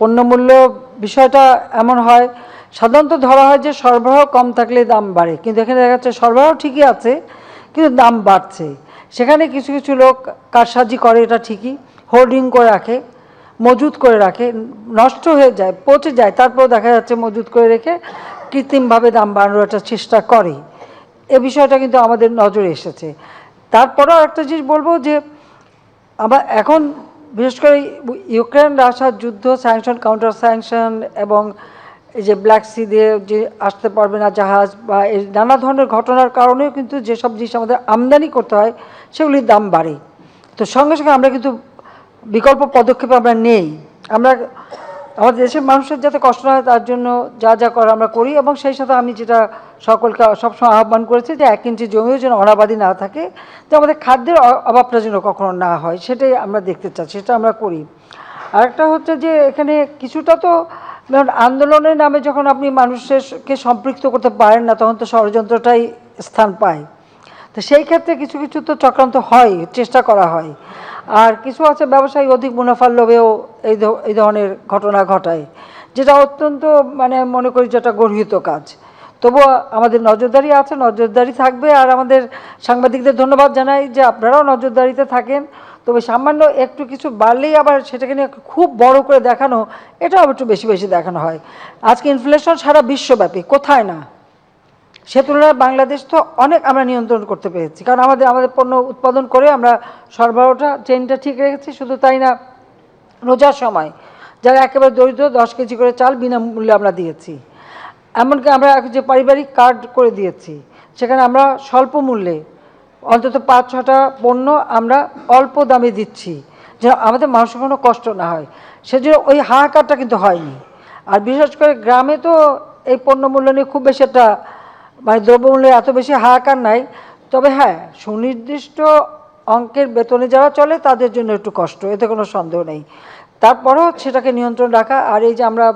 পণ্যমূল্য বিষয়টা এমন হয়, সাধারণত ধরা হয় যে সরবরাহ কম থাকলে দাম বাড়ে। কিন্তু এখানে দেখা যাচ্ছে সরবরাহ ঠিকই আছে, কিন্তু দাম বাড়ছে। সেখানে কিছু কিছু লোক কারসাজি করে, এটা ঠিকই হোর্ডিং করে রাখে, মজুত করে রাখে, নষ্ট হয়ে যায়, পচে যায়, তারপর দেখা যাচ্ছে মজুত করে রেখে কৃত্রিমভাবে দাম বাড়ানোর একটা চেষ্টা করে। এ বিষয়টা কিন্তু আমাদের নজরে এসেছে। তারপরেও একটা জিনিস বলব যে আবার এখন বিশেষ করে ইউক্রেন, রাশিয়ার যুদ্ধ স্যাংশন কাউন্টার স্যাংশন এবং এই যে ব্ল্যাক সি দিয়ে যে আসতে পারবে না জাহাজ বা এই নানা ধরনের ঘটনার কারণেও কিন্তু যেসব জিনিস আমাদের আমদানি করতে হয়, সেগুলির দাম বাড়ে। তো সঙ্গে সঙ্গে আমরা কিন্তু বিকল্প পদক্ষেপ আমরা নেই। আমরা আমাদের দেশের মানুষের যাতে কষ্ট হয় তার জন্য যা যা করা আমরা করি এবং সেই সাথে আমি যেটা সকলকে সবসময় আহ্বান করেছে যে এক ইঞ্চি জমিও যেন অনাবাদী না থাকে তো আমাদের খাদ্যের অভাবটা যেন কখনো না হয়, সেটাই আমরা দেখতে চাই সেটা আমরা করি। আরেকটা হচ্ছে যে এখানে কিছুটা তো যেমন আন্দোলনের নামে যখন আপনি মানুষকে সম্পৃক্ত করতে পারেন না, তখন তো ষড়যন্ত্রটাই স্থান পায়। তো সেই ক্ষেত্রে কিছু কিছু তো চক্রান্ত হয়, চেষ্টা করা হয়। আর কিছু আছে ব্যবসায়ী অধিক মুনাফার লোভেও এই ধরনের ঘটনা ঘটায়, যেটা অত্যন্ত মানে মনে করি যেটা গর্হিত কাজ। তবুও আমাদের নজরদারি আছে, নজরদারি থাকবে। আর আমাদের সাংবাদিকদের ধন্যবাদ জানাই যে আপনারাও নজরদারিতে থাকেন। তবে সামান্য একটু কিছু বাড়লেই আবার সেটাকে নিয়ে খুব বড় করে দেখানো, এটাও একটু বেশি বেশি দেখানো হয়। আজকে ইনফ্লেশন সারা বিশ্বব্যাপী, কোথায় না? সে তুলনায় বাংলাদেশ তো অনেক আমরা নিয়ন্ত্রণ করতে পেরেছি। কারণ আমাদের আমাদের পণ্য উৎপাদন করে আমরা সরবরাহটা চেনটা ঠিক রেখেছি, শুধু তাই না, রোজার সময়, যারা একেবারে দরিদ্র, দশ কেজি করে চাল বিনামূল্যে আমরা দিয়েছি। এমনকি আমরা যে পারিবারিক কার্ড করে দিয়েছি, সেখানে আমরা স্বল্প মূল্যে, অন্তত পাঁচ ছটা পণ্য আমরা অল্প দামে দিচ্ছি, যেন আমাদের মানুষের কোনো কষ্ট না হয়। সেজন্য ওই হাহাকারটা কিন্তু হয়নি। আর বিশেষ করে গ্রামে তো এই পণ্য মূল্য নিয়ে খুব বেশি একটা মানে দ্রব্যমূল্যে এত বেশি হাহাকার নাই। তবে হ্যাঁ সুনির্দিষ্ট অঙ্কের বেতনে যারা চলে, তাদের জন্য একটু কষ্ট, এতে কোনো সন্দেহ নেই। তারপরেও সেটাকে নিয়ন্ত্রণ রাখা, আর এই যে আমরা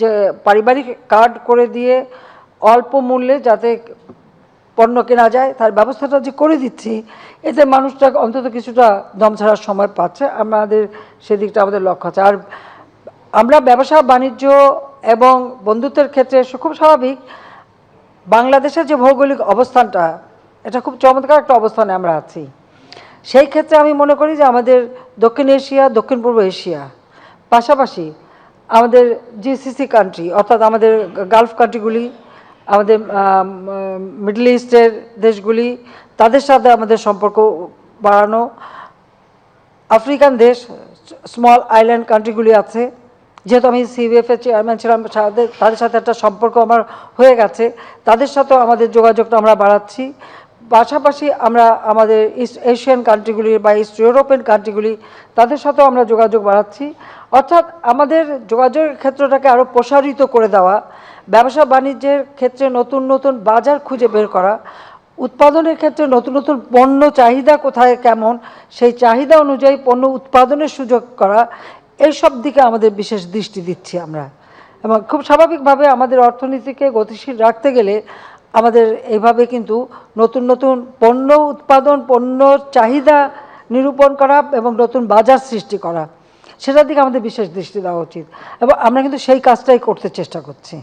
যে পারিবারিক কার্ড করে দিয়ে অল্প মূল্যে যাতে পণ্য কেনা যায়, তার ব্যবস্থাটা যে করে দিচ্ছি, এতে মানুষটা অন্তত কিছুটা দম ছাড়ার সময় পাচ্ছে। আমাদের সেদিকটা আমাদের লক্ষ্য আছে। আর আমরা ব্যবসা, বাণিজ্য এবং বন্ধুত্বের ক্ষেত্রে খুব স্বাভাবিক বাংলাদেশের যে ভৌগোলিক অবস্থানটা, এটা খুব চমৎকার একটা অবস্থানে আমরা আছি। সেই ক্ষেত্রে আমি মনে করি যে আমাদের দক্ষিণ এশিয়া, দক্ষিণ পূর্ব এশিয়া, পাশাপাশি আমাদের জিসিসি কান্ট্রি অর্থাৎ আমাদের গালফ কান্ট্রিগুলি আমাদের মিডল ইস্টের দেশগুলি, তাদের সাথে আমাদের সম্পর্ক বাড়ানো। আফ্রিকান দেশ স্মল আইল্যান্ড কান্ট্রিগুলি আছে। যেহেতু আমি সিবিএফ এর চেয়ারম্যান ছিলাম তাদের সাথে একটা সম্পর্ক আমার হয়ে গেছে। তাদের সাথেও আমাদের যোগাযোগটা আমরা বাড়াচ্ছি। পাশাপাশি আমরা আমাদের ইস্ট এশিয়ান কান্ট্রিগুলি বা ইস্ট ইউরোপিয়ান কান্ট্রিগুলি তাদের সাথেও আমরা যোগাযোগ বাড়াচ্ছি। অর্থাৎ আমাদের যোগাযোগের ক্ষেত্রটাকে আরও প্রসারিত করে দেওয়া, ব্যবসা বাণিজ্যের ক্ষেত্রে নতুন নতুন বাজার খুঁজে বের করা, উৎপাদনের ক্ষেত্রে নতুন নতুন পণ্য চাহিদা কোথায় কেমন, সেই চাহিদা অনুযায়ী পণ্য উৎপাদনের সুযোগ করা, এইসব দিকে আমাদের বিশেষ দৃষ্টি দিচ্ছি আমরা। এবং খুব স্বাভাবিকভাবে আমাদের অর্থনীতিকে গতিশীল রাখতে গেলে আমাদের এইভাবে কিন্তু নতুন নতুন পণ্য উৎপাদন, পণ্য চাহিদা নিরূপণ করা এবং নতুন বাজার সৃষ্টি করা, সেটার দিকে আমাদের বিশেষ দৃষ্টি দেওয়া উচিত। এবং আমরা কিন্তু সেই কাজটাই করতে চেষ্টা করছি।